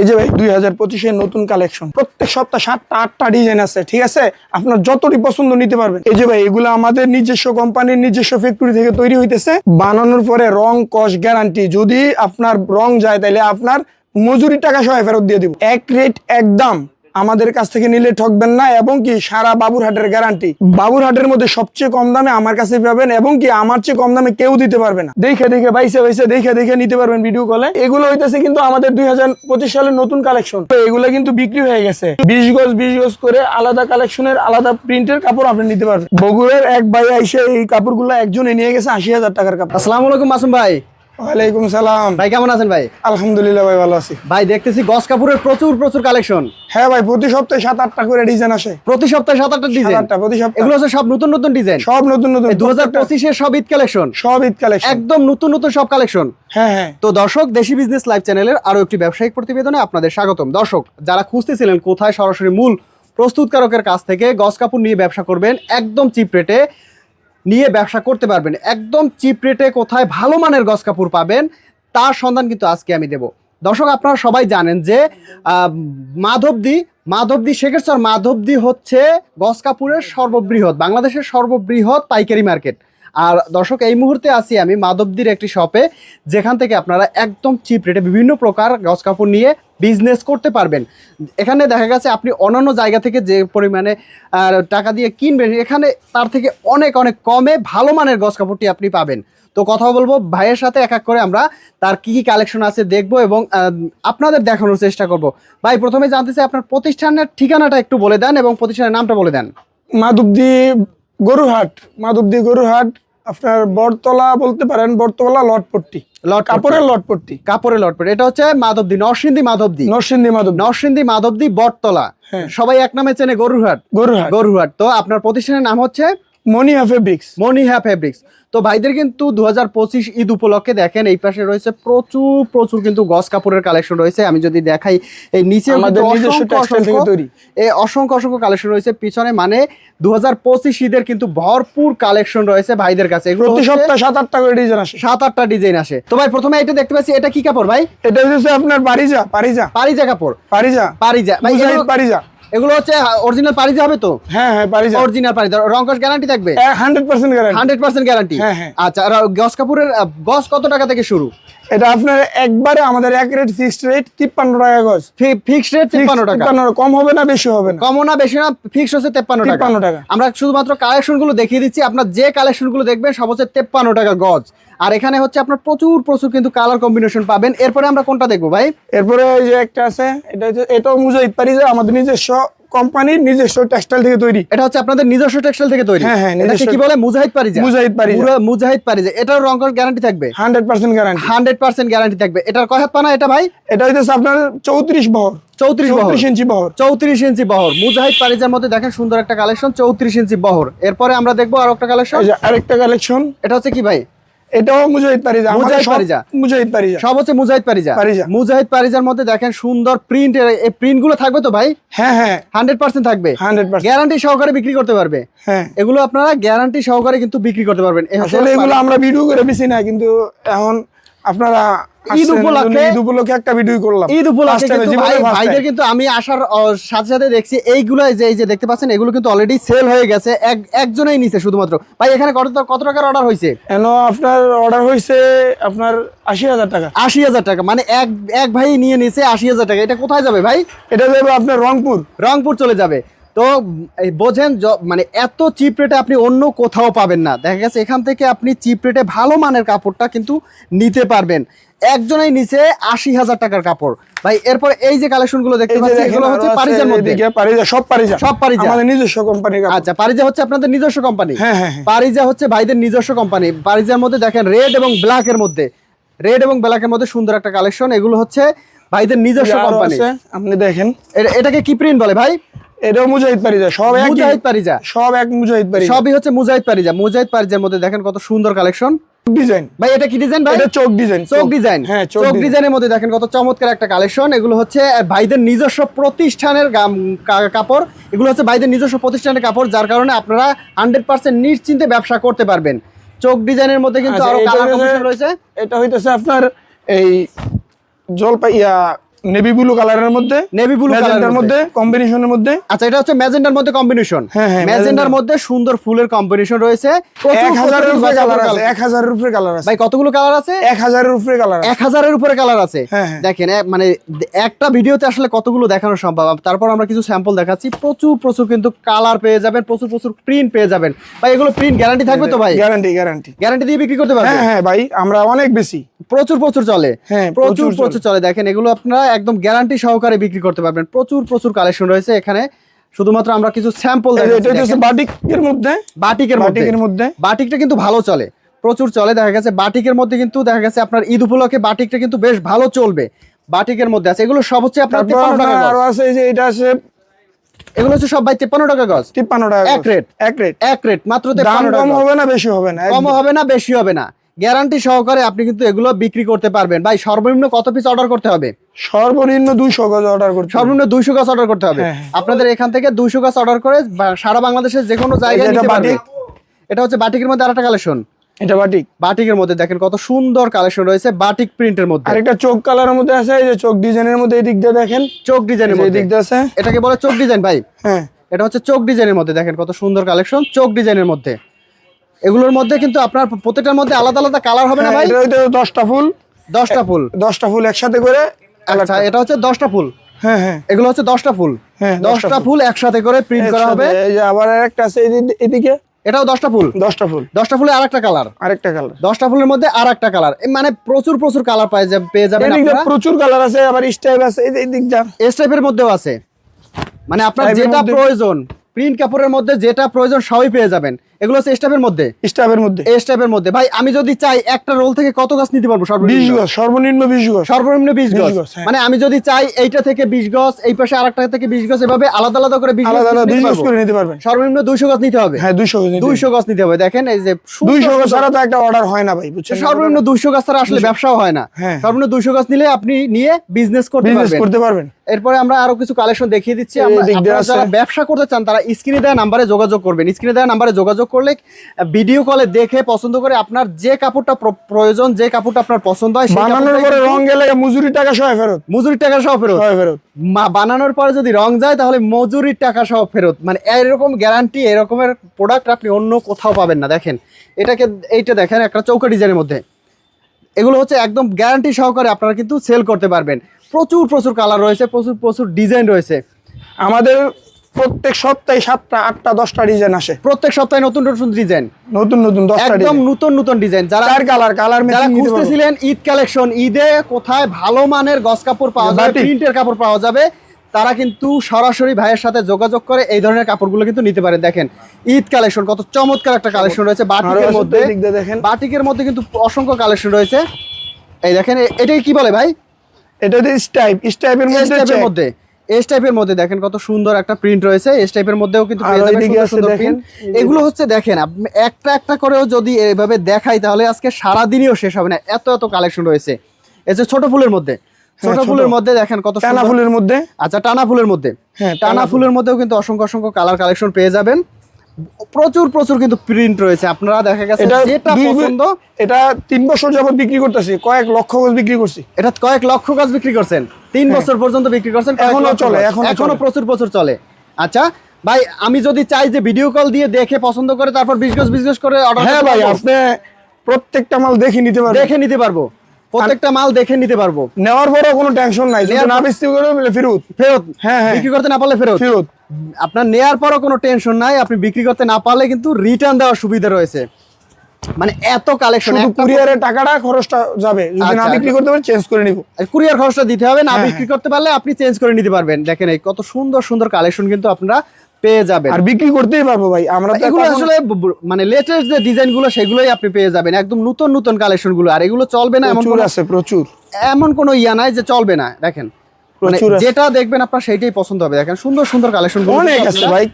এই যে ভাই, দুই হাজার পঁচিশের নতুন কালেকশন প্রত্যেক সপ্তাহ সাতটা, আটটা ডিজাইন আছে, ঠিক আছে? আপনার যতটি পছন্দ নিতে পারবেন। এই যে ভাই, এগুলো আমাদের নিজস্ব কোম্পানির নিজস্ব ফ্যাক্টরি থেকে তৈরি হইতেছে। বানানোর পরে রং কস গ্যারান্টি যদি আপনার রং যায় তাহলে আপনার মজুরি টাকা সহায় ফেরত দিয়ে দিব। এক রেট একদম আমাদের কাছ থেকে নিলে ঠকবেন না এবং কি সারা বাবুরহাটের গ্যারান্টি বাবুরহাটের মধ্যে সবচেয়ে কম দামে আমার কাছে পাবেন এবং কি আমার চেয়ে কম দামে কেউ দিতে পারবে না। দেখে দেখে, বাইসে বাইসে, দেখে দেখে নিতে পারবেন ভিডিও কলে এগুলো হইতেছে কিন্তু আমাদের দুই হাজার পঁচিশ সালের নতুন কালেকশন তো এগুলো কিন্তু বিক্রি হয়ে গেছে। বিশ গজ বিশ গজ করে আলাদা কালেকশনের আলাদা প্রিন্টের কাপড় আপনি নিতে পারবেন। বগুড়ের এক ভাই আইসে এই কাপড়গুলো একজনে নিয়ে গেছে আশি হাজার টাকার কাপড়। আসসালামু আলাইকুম মাসুম ভাই। ওয়ালাইকুম সালাম। ভাই কেমন আছেন ভাই? আলহামদুলিল্লাহ ভাই ভালো আছি। ভাই দেখতেছি গস কাপুরের প্রচুর প্রচুর কালেকশন হ্যাঁ ভাই প্রতি সপ্তাহে সাত আটটা করে ডিজাইন আসে। প্রতি সপ্তাহে সাত আটটা ডিজাইন আটটা প্রতি সপ্তাহে। এগুলো হচ্ছে সব নতুন নতুন ডিজাইন সব নতুন নতুন। দু হাজার পঁচিশের সব ঈদ কালেকশন সব ঈদ কালেকশন একদম নতুন নতুন সব কালেকশন হ্যাঁ হ্যাঁ। তো দর্শক দেশি বিজনেস লাইভ চ্যানেলের আরও একটি ব্যবসায়িক প্রতিবেদনে আপনাদের স্বাগতম। দর্শক যারা খুঁজতেছিলেন কোথায় সরাসরি মূল প্রস্তুতকারকের কাছ থেকে গস কাপড় নিয়ে ব্যবসা করবেন একদম চিপ রেটে নিয়ে ব্যবসা করতে পারবেন। একদম চিপ রেটে কোথায় ভালো মানের গস কাপড় পাবেন, তার সন্ধান কিন্তু আজকে আমি দেব। দর্শক, আপনারা সবাই জানেন যে মাধবদি মাধবদি শেখেশ্বর মাধবদী হচ্ছে গস কাপুরের সর্ববৃহৎ, বাংলাদেশের সর্ববৃহৎ পাইকারি মার্কেট। আর দর্শক, এই মুহূর্তে আছি আমি মাধবদির একটি শপে যেখান থেকে আপনারা একদম চিপ রেটে বিভিন্ন প্রকার গস কাপড় নিয়ে বিজনেস করতে পারবেন। এখানে দেখা গেছে আপনি অন্যান্য জায়গা থেকে যে পরিমাণে টাকা দিয়ে কিনবেন, এখানে তার থেকে অনেক অনেক কমে ভালো মানের গছ কাপড়টি আপনি পাবেন। তো কথা বলব, ভাইয়ের সাথে এক এক করে আমরা তার কি কি কালেকশন আছে দেখব এবং আপনাদের দেখানোর চেষ্টা করব। ভাই, প্রথমে জানতে চাই আপনার প্রতিষ্ঠানের ঠিকানাটা একটু বলে দেন এবং প্রতিষ্ঠানের নামটা বলে দেন। মাধবদী গরুহাট মাধবদী গরুহাট আপনার বটতলা বলতে পারেন বটতলা লটপট্টি লট কাপড়ের লটপট্টি কাপড়ের লটপট্টি এটা হচ্ছে মাধবদি নরসিংদী মাধবদি। নরসিংদী মাধব নরসিংদী মাধবদী বটতলা। হ্যাঁ। সবাই এক নামে চেনে গরুহাট গরুহাট গরুহাট তো আপনার প্রতিষ্ঠানের নাম হচ্ছে মনিয়া ফেব্রিক্স মনিহা ফেব্রিক্স তো ভাইদের কিন্তু দু হাজার পঁচিশ ঈদ উপলক্ষে দেখেন এই পাশে রয়েছে প্রচুর প্রচুর কিন্তু গস কাপড়ের কালেকশন রয়েছে। আমি যদি দেখাই এই নিচে এই অসংখ্য অসংখ্য কালেকশন রয়েছে। পিছনে মানে দু হাজার পঁচিশ ঈদের কিন্তু ভরপুর কালেকশন রয়েছে ভাইদের কাছে। প্রতি সপ্তাহে সাত আটটা করে ডিজাইন আসে। সাত আটটা ডিজাইন আসে। তো ভাই প্রথমে এটা দেখতে পাচ্ছি এটা কি কাপড় ভাই? এটা হচ্ছে আপনার পারিজা পারিজা। পারিজা কাপড়। পারিজা। পারিজা। পারিজা। এগুলো হচ্ছে অরিজিনাল পারিজা হবে তো? হ্যাঁ হ্যাঁ পারিজা অরিজিনাল পারিজা রংকশ গ্যারান্টি থাকবে? Hundred percent guarantee hundred percent guarantee হ্যাঁ, হ্যাঁ। আচ্ছা আর গস কাপুরের গস কত টাকা থেকে শুরু? এটা আপনার একবারে আমাদের এক রেট ফিক্সড রেট তিপ্পান্ন টাকা গজ। ফিক্সড রেট তিপ্পান্ন টাকা। তিপ্পান্ন কম হবে না বেশি হবে না। কমও না বেশি না ফিক্স হচ্ছে তেপ্পান্ন টাকা। 53 টাকা। আমরা শুধুমাত্র কালেকশনগুলো দেখিয়ে দিচ্ছি আপনার যে কালেকশনগুলো দেখবেন সব হচ্ছে তেপ্পান্ন টাকা গজ। আর এখানে হচ্ছে আপনার প্রচুর প্রচুর কিন্তু কালার কম্বিনেশন পাবেন। এরপরে আমরা কোনটা দেখব ভাই? এরপরে এই যে একটা আছে এটা হচ্ছে এটাও মুজাহিদ পারিজা আমাদের নিজস্ব কোম্পানির নিজস্ব টেক্সটাইল থেকে তৈরি। এটা হচ্ছে আপনাদের নিজস্ব টেক্সটাইল থেকে তৈরি। হ্যাঁ, হ্যাঁ, এটাকে কি বলে? মুজাহিদ পারিজা মুজাহিদ পারিজা। পুরো মুজাহিদ পারিজা এটার রংকশ গ্যারান্টি থাকবে? Hundred percent guarantee hundred percent guarantee থাকবে। এটার কয় হাত পানা এটা ভাই? এটা হচ্ছে আপনার চৌত্রিশ বহর। চৌত্রিশ বহর। চৌত্রিশ ইঞ্চি বহর। চৌত্রিশ ইঞ্চি বহর। মুজাহিদ পারিজার মধ্যে দেখেন সুন্দর একটা কালেকশন চৌত্রিশ ইঞ্চি বহর। এরপরে আমরা দেখব আর একটা কালেকশন আরেকটা কালেকশন এটা হচ্ছে কি ভাই? এটাও মুজাহিদ পারিজা। মুজাহিদ পারিজা। মুজাহিদ পারিজা। সব হচ্ছে মুজাহিদ পারিজা। পারিজা। মুজাহিদ পারিজার মধ্যে দেখেন সুন্দর প্রিন্ট এই প্রিন্টগুলো থাকবে তো ভাই? হ্যাঁ হ্যাঁ। হান্ড্রেড পার্সেন্ট থাকবে। হান্ড্রেড গ্যারান্টি সহকারে বিক্রি করতে পারবে। হ্যাঁ। এগুলো আপনারা গ্যারান্টি সহকারে কিন্তু বিক্রি করতে পারবেন। আসলে এগুলো আমরা ভিডিও করে বেশি না কিন্তু এখন আপনারা ঈদ উপলক্ষে- ঈদ উপলক্ষে একটা ভিডিও করলাম। ঈদ উপলক্ষে ভাইদের কিন্তু আমি আসার সাথে সাথে দেখছি এইগুলো যে এই যে দেখতে পাচ্ছেন এগুলো কিন্তু অলরেডি সেল হয়ে গেছে। এক একজনেই নিছে শুধুমাত্র। ভাই এখানে কত কত টাকার অর্ডার হয়েছে কেন আপনার অর্ডার হয়েছে আপনার আশি হাজার টাকা। আশি হাজার টাকা। মানে এক এক ভাই নিয়ে নিছে আশি হাজার টাকা। এটা কোথায় যাবে ভাই? এটা দেবে আপনার রংপুর। রংপুর চলে যাবে। তো এই বোঝেন মানে এত চিপ রেটে আপনি অন্য কোথাও পাবেন না। দেখা গেছে এখান থেকে আপনি চিপ রেটে ভালো মানের কাপড়টা কিন্তু নিতে পারবেন। একজনের নিচে আশি হাজার টাকার কাপড়। ভাই এরপর এই যে কালেকশনগুলো দেখতে এই যে পাচ্ছি এগুলো হচ্ছে পারিজার মধ্যে। পারিজা সব পারিজা সব পারিজা। আমাদের নিজস্ব কোম্পানির আচ্ছা পারিজা হচ্ছে আপনাদের নিজস্ব কোম্পানি হ্যাঁ, হ্যাঁ, হ্যাঁ। পারিজা হচ্ছে ভাইদের নিজস্ব কোম্পানি পারিজার মধ্যে দেখেন রেড এবং ব্ল্যাক এর মধ্যে। রেড এবং ব্ল্যাক এর মধ্যে সুন্দর একটা কালেকশন এগুলো হচ্ছে ভাইদের নিজস্ব কোম্পানি আপনি দেখেন। এটাকে কি প্রিন্ট বলে ভাই? এটাও মুজাহিদ পারিজা সব এক মুজাহিদ পারিজা। সব এক মুজাহিদ পারিজা। সবই হচ্ছে মুজাহিদ পারিজা। মুজাহিদ পারিজার মধ্যে দেখেন কত সুন্দর কালেকশন ডিজাইন ভাই এটা কি ডিজাইন ভাই? এটা চোখ ডিজাইন চোখ ডিজাইন হ্যাঁ চোখ ডিজাইনের মধ্যে দেখেন কত চমৎকার একটা কালেকশন এগুলো হচ্ছে ভাইদের নিজস্ব প্রতিষ্ঠানের কাপড়। এগুলো হচ্ছে ভাইদের নিজস্ব প্রতিষ্ঠানের কাপড় যার কারণে আপনারা হান্ড্রেড পার্সেন্ট নিশ্চিন্তে ব্যবসা করতে পারবেন। চোখ ডিজাইনের মধ্যে কিন্তু আচ্ছা, আরও কালার কম্বিনেশন রয়েছে। এটা হইতেছে আপনার এই জলপাই ইয়া নেভি ব্লু কালারের মধ্যে নেভি ব্লু কালারের মধ্যে। কম্বিনেশনের মধ্যে। আচ্ছা এটা হচ্ছে ম্যাজেন্ডার মধ্যে কম্বিনেশন হ্যাঁ, হ্যাঁ, ম্যাজেন্ডার। মধ্যে সুন্দর ফুলের কম্বিনেশন রয়েছে। প্রচুর, এক হাজারের প্রচুর উপরে কালার আছে colour। এক হাজারের উপরে কালার আছে। ভাই কতগুলো কালার আছে? এক হাজারের উপরে কালার আছে। এক হাজারের উপরে কালার আছে। হ্যাঁ, হ্যাঁ। দেখেন মানে একটা ভিডিওতে আসলে কতগুলো দেখানো সম্ভব? তারপর আমরা কিছু স্যাম্পল দেখাচ্ছি। প্রচুর প্রচুর কিন্তু কালার পেয়ে যাবেন প্রচুর প্রচুর প্রিন্ট পেয়ে যাবেন। ভাই এগুলো প্রিন্ট গ্যারান্টি থাকবে তো ভাই? গ্যারান্টি গ্যারান্টি গ্যারান্টি দিয়ে বিক্রি করতে পারবেন? হ্যাঁ হ্যাঁ ভাই আমরা অনেক বেশি। প্রচুর প্রচুর চলে। হ্যাঁ, প্রচুর। প্রচুর চলে। দেখেন এগুলো আপনারা একদম গ্যারান্টি সহকারে বিক্রি করতে পারবেন। প্রচুর প্রচুর কালেকশন রয়েছে এখানে। শুধুমাত্র আমরা কিছু স্যাম্পল বাটিকের মধ্যে? বাটিকের মধ্যে। বাটিকের মধ্যে? বাটিকটা কিন্তু ভালো চলে। প্রচুর চলে দেখা গেছে। বাটিকের মধ্যে কিন্তু দেখা গেছে আপনার ঈদ উপলক্ষে বাটিকটা কিন্তু বেশ ভালো চলবে। বাটিকের মধ্যে আছে। এগুলো সব হচ্ছে আপনার তিপ্পান্ন টাকা আরও আছে এই যে এটা আছে এগুলো হচ্ছে সব ভাই তিপ্পান্ন টাকা গজ। তিপ্পান্ন টাকা এক রেট। এক রেট। এক রেট। মাত্র তিপ্পান্ন টাকা কম হবে না বেশি হবে না কম হবে না বেশি হবে না। গ্যারান্টি সহকারে আপনি কিন্তু এগুলো বিক্রি করতে পারবেন। ভাই সর্বনিম্ন কত পিস অর্ডার করতে হবে? সর্বনিম্ন দুইশো গাছ অর্ডার করতে হবে। সর্বনিম্ন দুইশো গাছ অর্ডার করতে হবে। হ্যাঁ, হ্যাঁ। আপনাদের এখান থেকে দুইশো গাছ অর্ডার করে সারা বাংলাদেশের যে কোনো জায়গায় এটা নিতে। এটা হচ্ছে বাটিকের মধ্যে আরেকটা কালেকশন এটা বাটিক। বাটিকের মধ্যে দেখেন কত সুন্দর কালেকশন রয়েছে বাটিক প্রিন্টের মধ্যে। আরেকটা চোখ কালারের মধ্যে আছে এই যে চোখ ডিজাইনের মধ্যে এই দিক দিয়ে দেখেন। চোখ ডিজাইনের এই এই মধ্যে। দিক দিয়ে আছে। এটাকে বলে চোখ ডিজাইন ভাই। হ্যাঁ। এটা হচ্ছে চোখ ডিজাইনের মধ্যে। দেখেন কত সুন্দর কালেকশন চোখ ডিজাইনের মধ্যে। এগুলোর মধ্যে কিন্তু আপনার প্রত্যেকটার মধ্যে আলাদা আলাদা কালার হবে না হ্যাঁ, ভাই? দশটা ফুল। দশটা ফুল। দশটা ফুল একসাথে করে আচ্ছা এটা হচ্ছে দশটা ফুল। হ্যাঁ হ্যাঁ। এগুলো হচ্ছে দশটা ফুল। হ্যাঁ, দশটা ফুল। একসাথে করে প্রিন্ট করা হবে। এই যে আবার একটা আছে এদিকে? এটাও দশটা ফুল। দশটা ফুল। দশটা ফুলে আরেকটা কালার আরেকটা কালার দশটা ফুলের মধ্যে আর একটা কালার মানে প্রচুর প্রচুর কালার পাই পেয়ে যাবেন আপনারা। প্রচুর কালার আছে আবার স্টাইপ আছে এই যে এই দিক যা। এস টাইপের মধ্যেও আছে। মানে আপনার যেটা প্রয়োজন। প্রিন্ট কাপড়ের মধ্যে যেটা প্রয়োজন সবই পেয়ে যাবেন। এগুলো হচ্ছে স্টাফের মধ্যে। স্টাফের মধ্যে। এস টাইপের মধ্যে। ভাই আমি যদি চাই একটা রোল থেকে কত গাছ নিতে পারব সর্বনিম্ন? গজ সর্বনিম্ন বিশ গজ। সর্বনিম্ন বিশ 20 গজ। গজ, হ্যাঁ। মানে আমি যদি চাই এইটা থেকে বিশ গজ এই পাশে আরেকটা থেকে বিশ গজ এভাবে আলাদা আলাদা করে বিশ আলাদা আলাদা গজ গজ করে নিতে পারবেন। সর্বনিম্ন দুইশো গজ নিতে হবে? হ্যাঁ দুইশো গজ দুইশো গজ নিতে হবে। দেখেন এই যে সুন্দর দুইশো গজ ছাড়া তো একটা অর্ডার হয় না ভাই বুঝছেন? সর্বনিম্ন দুইশো গাছ ছাড়া আসলে ব্যবসাও হয় না। হ্যাঁ। সর্বনিম্ন দুইশো গাছ নিলে আপনি নিয়ে বিজনেস করতে পারবেন। করতে পারবেন। এরপরে আমরা আরও কিছু কালেকশন দেখিয়ে দিচ্ছি। আপনারা যারা ব্যবসা করতে চান তারা স্ক্রিনে দেওয়া নাম্বারে যোগাযোগ করবেন। স্ক্রিনে দেওয়া নাম্বারে যোগাযোগ করলে ভিডিও কলে দেখে পছন্দ করে আপনার যে কাপড়টা প্র- প্রয়োজন যে কাপড়টা আপনার পছন্দ হয় বানানোর পরে রং গেলে মজুরি টাকা সহ ফেরত। মজুরির টাকা সহ ফেরত। ফেরত। বানানোর পরে যদি রং যায় তাহলে মজুরির টাকা সহ ফেরত। মানে এরকম গ্যারান্টি এরকমের প্রোডাক্ট আপনি অন্য কোথাও পাবেন না। দেখেন এটাকে এইটা দেখেন একটা চৌকা ডিজাইনের মধ্যে। এগুলো হচ্ছে একদম গ্যারান্টি সহকারে আপনারা কিন্তু সেল করতে পারবেন। প্রচুর প্রচুর কালার রয়েছে প্রচুর প্রচুর ডিজাইন রয়েছে। আমাদের প্রত্যেক সপ্তাহে সাতটা আটটা দশটা ডিজাইন আসে। প্রত্যেক সপ্তাহে নতুন নতুন ডিজাইন নতুন নতুন একদম নতুন নতুন ডিজাইন যারা কালার কালার যারা। খুঁজতেছিলেন ঈদ কালেকশন ঈদে কোথায় ভালো মানের গস কাপড় পাওয়া যাবে প্রিন্টের কাপড় পাওয়া যাবে তারা কিন্তু সরাসরি ভাইয়ের সাথে যোগাযোগ করে এই ধরনের কাপড়গুলো কিন্তু নিতে পারেন দেখেন ঈদ কালেকশন কত চমৎকার একটা কালেকশন রয়েছে। বাটিকের মধ্যে দেখেন। বাটিকের মধ্যে কিন্তু অসংখ্য কালেকশন রয়েছে। এই দেখেন এটাই কি বলে ভাই? এটা হচ্ছে স্টাইপ স্টাইপের মধ্যে টাইপের check। মধ্যে। এস টাইপের মধ্যে দেখেন কত সুন্দর একটা প্রিন্ট রয়েছে। এস টাইপের মধ্যেও কিন্তু। এগুলো হচ্ছে দেখেন একটা একটা করেও যদি এইভাবে দেখাই তাহলে আজকে সারা দিনও শেষ হবে না। এত এত কালেকশন রয়েছে। যে ছোট ফুলের মধ্যে। ছোট হ্যাঁ, ফুলের মধ্যে দেখেন কত টানা ফুলের মধ্যে। আচ্ছা টানা ফুলের মধ্যে। হ্যাঁ, টানা টানা ফুলের মধ্যেও কিন্তু অসংখ্য অসংখ্য কালার কালেকশন পেয়ে যাবেন। প্রচুর প্রচুর কিন্তু প্রিন্ট রয়েছে। আপনারা দেখা গেছে যেটা পছন্দ এটা তিন বছর যাবত বিক্রি করতেছি। কয়েক লক্ষ গজ বিক্রি করছি। এটা কয়েক লক্ষ গাছ বিক্রি করছেন। তিন বছর পর্যন্ত বিক্রি করছেন হ্যাঁ। এখনও চলে, গাছ। এখনও প্রচুর প্রচুর চলে। আচ্ছা ভাই আমি যদি চাই যে ভিডিও কল দিয়ে দেখে পছন্দ করে তারপর বিশ গজ বিশ গজ করে অর্ডার হ্যাঁ ভাই আপনি প্রত্যেকটা মাল দেখে নিতে পারবেন। দেখে নিতে পারব। প্রত্যেকটা মাল দেখে নিতে পারব। নেওয়ার পরেও কোনো টেনশন নাই। যদি না বেচতে করে ফেরত। ফেরত। হ্যাঁ, হ্যাঁ। বিক্রি করতে না পারলে ফেরত। ফেরত। আপনার নেয়ার পরও কোনো টেনশন নাই আপনি বিক্রি করতে না পারলে কিন্তু রিটার্ন দেওয়ার সুবিধা রয়েছে। মানে এত কালেকশন কুরিয়ারের টাকাটা খরচটা যাবে। যদি না আচ্ছা, বিক্রি করতে পারেন চেঞ্জ করে নিব। কুরিয়ার খরচটা দিতে হবে না হ্যাঁ, বিক্রি করতে পারলে আপনি চেঞ্জ করে নিতে পারবেন। দেখেন এই কত সুন্দর সুন্দর কালেকশন কিন্তু আপনারা পেয়ে যাবেন। আর বিক্রি করতেই পারব ভাই আমরা এগুলো আসলে মানে লেটেস্ট যে ডিজাইনগুলো সেগুলোই আপনি পেয়ে যাবেন। একদম নতুন নতুন কালেকশনগুলো আর এগুলো চলবে না এমন আছে প্রচুর। এমন কোনো ইয়া নাই যে চলবে না দেখেন। যেটা দেখবেন আপনার সেইটাই পছন্দ হবে। দেখেন সুন্দর সুন্দর কালেকশন অনেক আছে ভাই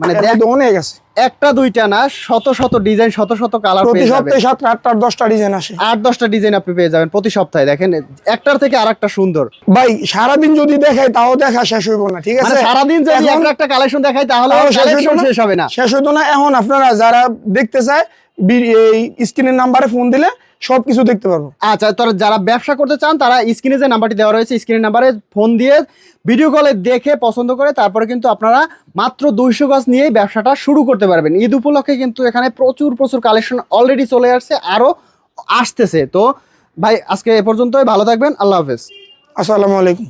মানে অনেক আছে। একটা দুইটা না শত শত ডিজাইন শত শত কালার প্রতি সপ্তাহে সাতটা আটটা আর দশটা ডিজাইন আসে। আট দশটা ডিজাইন আপনি পেয়ে যাবেন প্রতি সপ্তাহে। দেখেন একটার থেকে আরেকটা সুন্দর। ভাই সারাদিন যদি দেখাই তাও দেখা শেষ হইব না ঠিক মানে আছে সারাদিন যদি একটা একটা কালেকশন দেখাই তাহলে কালেকশন শেষ হবে না। শেষ হইতো না? এখন আপনারা যারা দেখতে চায় এই স্ক্রিনের নাম্বারে ফোন দিলে সব কিছু দেখতে পারব। আচ্ছা তারা যারা ব্যবসা করতে চান তারা স্ক্রিনে যে নাম্বারটি দেওয়া রয়েছে স্ক্রিনের নাম্বারে ফোন দিয়ে ভিডিও কলে দেখে পছন্দ করে তারপরে কিন্তু আপনারা মাত্র দুইশো গাছ নিয়েই ব্যবসাটা শুরু করতে পারবেন। ঈদ উপলক্ষে কিন্তু এখানে প্রচুর প্রচুর কালেকশন অলরেডি চলে আসছে আরও আসতেছে। তো ভাই আজকে এ পর্যন্তই ভালো থাকবেন আল্লাহ হাফেজ। আসসালামু আলাইকুম।